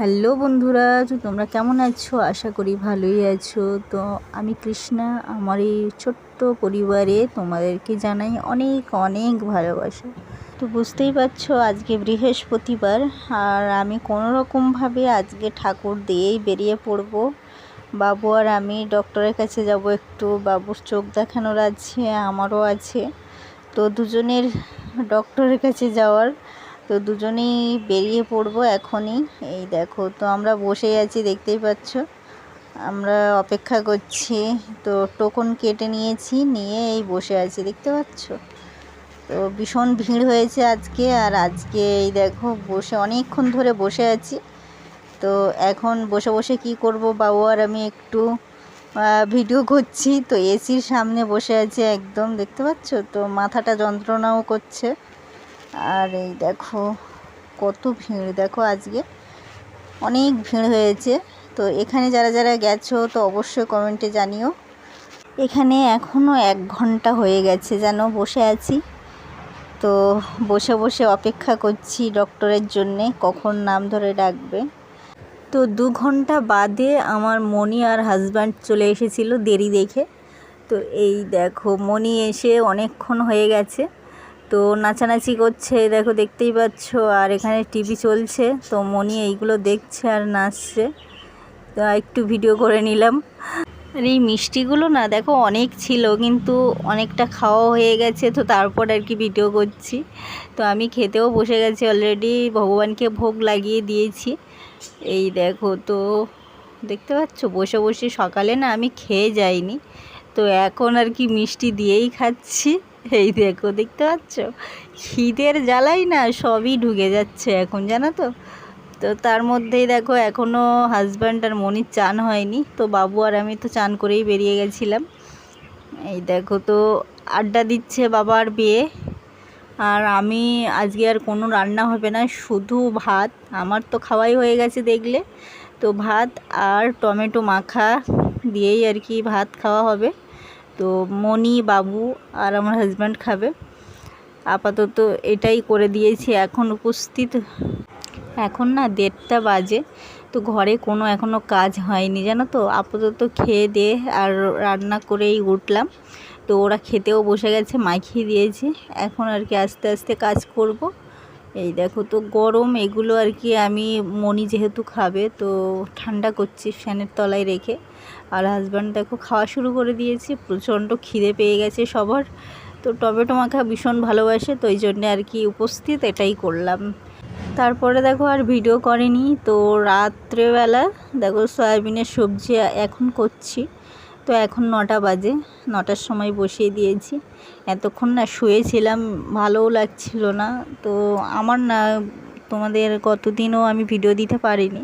Hello বন্ধুরা তোমরা কেমন আছো? আশা করি ভালোই আছো। তো আমি কৃষ্ণা, আমার এই ছোট্ট পরিবারে তোমাদেরকে জানাই অনেক অনেক ভালোবাসা। তো বুঝতেই পারছ, আজকে বৃহস্পতিবার, আর আমি কোনো রকমভাবে আজকে ঠাকুর দিয়েই বেরিয়ে পড়ব। বাবু আর আমি ডক্টরের কাছে যাব একটু, বাবুর চোখ দেখানোর আছে, আমারও আছে। তো দুজনের ডক্টরের কাছে যাওয়ার তো দুজনেই বেরিয়ে পড়ব এখনই। এই দেখো, তো আমরা বসেই আছি, দেখতেই পাচ্ছ। আমরা অপেক্ষা করছি, তো টোকন কেটে নিয়েছি, নিয়ে এই বসে আছি, দেখতে পাচ্ছ? তো ভীষণ ভিড় হয়েছে আজকে, আর আজকে এই দেখো, বসে অনেকক্ষণ ধরে বসে আছি। তো এখন বসে বসে কি করব, বাবু আর আমি একটু ভিডিও করছি। তো এসির সামনে বসে আছে একদম, দেখতে পাচ্ছ? তো মাথাটা যন্ত্রণাও করছে। আর এই দেখো, কত ভিড়। দেখো আজকে অনেক ভিড় হয়েছে। তো এখানে যারা যারা গেছো, তো অবশ্যই কমেন্টে জানিও। এখানে এখনও এক ঘণ্টা হয়ে গেছে যেন বসে আছি। তো বসে বসে অপেক্ষা করছি ডক্টরের জন্যে, কখন নাম ধরে ডাকবে। তো দু ঘণ্টা বাদে আমার মনি আর হাজব্যান্ড চলে এসেছিল দেরি দেখে। তো এই দেখো মনি এসে অনেকক্ষণ হয়ে গেছে। তো নাচানাচি করছে, দেখো দেখতেই পাচ্ছ, আর এখানে টিভি চলছে, তো মনি এইগুলো দেখছে আর নাচছে। তো একটু ভিডিও করে নিলাম। আর এই মিষ্টিগুলো না, দেখো অনেক ছিল, কিন্তু অনেকটা খাওয়া হয়ে গেছে, তো তারপর আর কি ভিডিও করছি। তো আমি খেতেও বসে গেছি অলরেডি ভগবানকে ভোগ লাগিয়ে দিয়েছি। এই দেখো, তো দেখতে পাচ্ছ, বসে বসে সকালে না আমি খেয়ে যাইনি, তো এখন আর কি মিষ্টি দিয়েই খাচ্ছি। এই দেখো, দেখতে পাচ্ছ? খিদের জ্বালাই না সবই ঢুকে যাচ্ছে এখন, জানো তো? তো তার মধ্যেই দেখো এখনও হাজব্যান্ড আর মনির চান হয়নি। তো বাবু আর আমি তো চান করেই বেরিয়ে গেছিলাম। এই দেখো, তো আড্ডা দিচ্ছে বাবার বিয়ে। আর আমি আজকে আর কোনো রান্না হবে না, শুধু ভাত। আমার তো খাওয়াই হয়ে গেছে দেখলে। তো ভাত আর টমেটো মাখা দিয়েই আর কি ভাত খাওয়া হবে। তো মনি বাবু আর আমার হাজব্যান্ড খাবে। আপাতত এটাই করে দিয়েছি, এখন উপস্থিত। এখন না দেড়টা বাজে, তো ঘরে কোনো এখনও কাজ হয়নি, জানো তো? আপাতত খেয়ে দিয়ে আর রান্না করেই উঠলাম। তো ওরা খেতেও বসে গেছে, মাখিয়ে দিয়েছে। এখন আর কি আস্তে আস্তে কাজ করব। এই দেখো তো গরম, এগুলো আর কি আমি মনি যেহেতু খাবে, তো ঠান্ডা করছি ফ্যানের তলায় রেখে। আর হাজব্যান্ড দেখো খাওয়া শুরু করে দিয়েছি, প্রচণ্ড খিদে পেয়ে গেছে সবার। তো টমেটো মাখা ভীষণ ভালোবাসে, তো এই জন্যে আর কি উপস্থিত এটাই করলাম। তারপরে দেখো আর ভিডিও করেনি, তো রাত্রেবেলা দেখো সয়াবিনের সবজি এখন করছি। তো এখন নটা বাজে, নটার সময় বসিয়ে দিয়েছি। এতক্ষণ না শুয়েছিলাম, ভালোও লাগছিল না। তো আমার না, তোমাদের কতদিনও আমি ভিডিও দিতে পারিনি।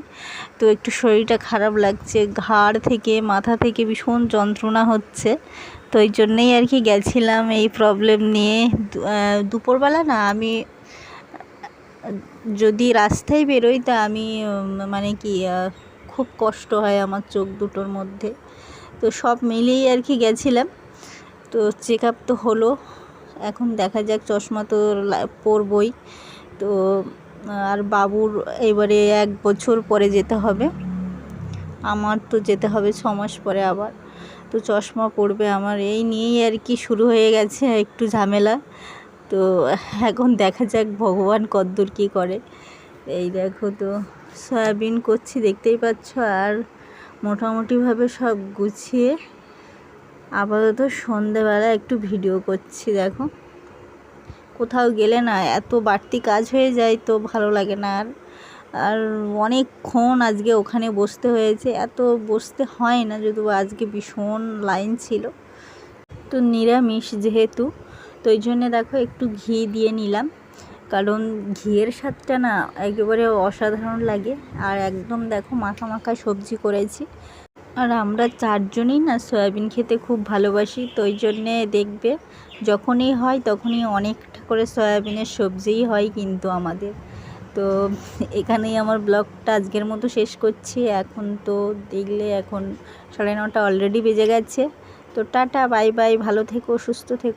তো একটু শরীরটা খারাপ লাগছে, ঘাড় থেকে, মাথা থেকে ভীষণ যন্ত্রণা হচ্ছে। তো এই জন্যেই আর কি গেছিলাম এই প্রবলেম নিয়ে। দুপুরবেলা না আমি, যদি রাস্তায় বেরোই তা আমি মানে কি খুব কষ্ট হয় আমার চোখ দুটোর মধ্যে। তো সব মিলিয়েই আর কি গেছিলাম। তো চেক আপ তো হলো। এখন দেখা যাক চশমা তো পরবই। তো, আর বাবুর এবারে এক বছর পরে যেতে হবে। আমার তো যেতে হবে ছ মাস পরে আবার। তো চশমা পড়বে আমার। এই নিয়েই আর কি শুরু হয়ে গেছে একটু ঝামেলা। তো এখন দেখা যাক ভগবান কদ্দূর কী করে। এই দেখো তো, সয়াবিন করছি, দেখতেই পাচ্ছ। আর মোটামুটিভাবে সব গুছিয়ে আপাতত সন্ধেবেলা একটু ভিডিও করছি, দেখো। কোথাও গেলে না এত বাড়তি কাজ হয়ে যায় তো ভালো লাগে না। আর আর অনেকক্ষণ আজকে ওখানে বসতে হয়েছে, এত বসতে হয় না যদি আজকে ভীষণ লাইন ছিল। তো নিরামিষ যেহেতু, তো ওই জন্যে দেখো একটু ঘি দিয়ে নিলাম। কারণ ঘিয়ের স্বাদটা না একেবারে অসাধারণ লাগে। আর একদম দেখো মাখা মাখা সবজি করেছি। আর আমরা চারজনেই না সয়াবিন খেতে খুব ভালোবাসি, তো ওই জন্যে দেখবে যখনই হয় তখনই অনেকটা করে সয়াবিনের সবজিই হয় কিন্তু আমাদের। তো এখানেই আমার ব্লগটা আজকের মতো শেষ করছি। এখন তো দেখলে এখন সাড়ে নটা অলরেডি বেজে গেছে। তো টাটা, বাই বাই, ভালো থেকো, সুস্থ থেকো।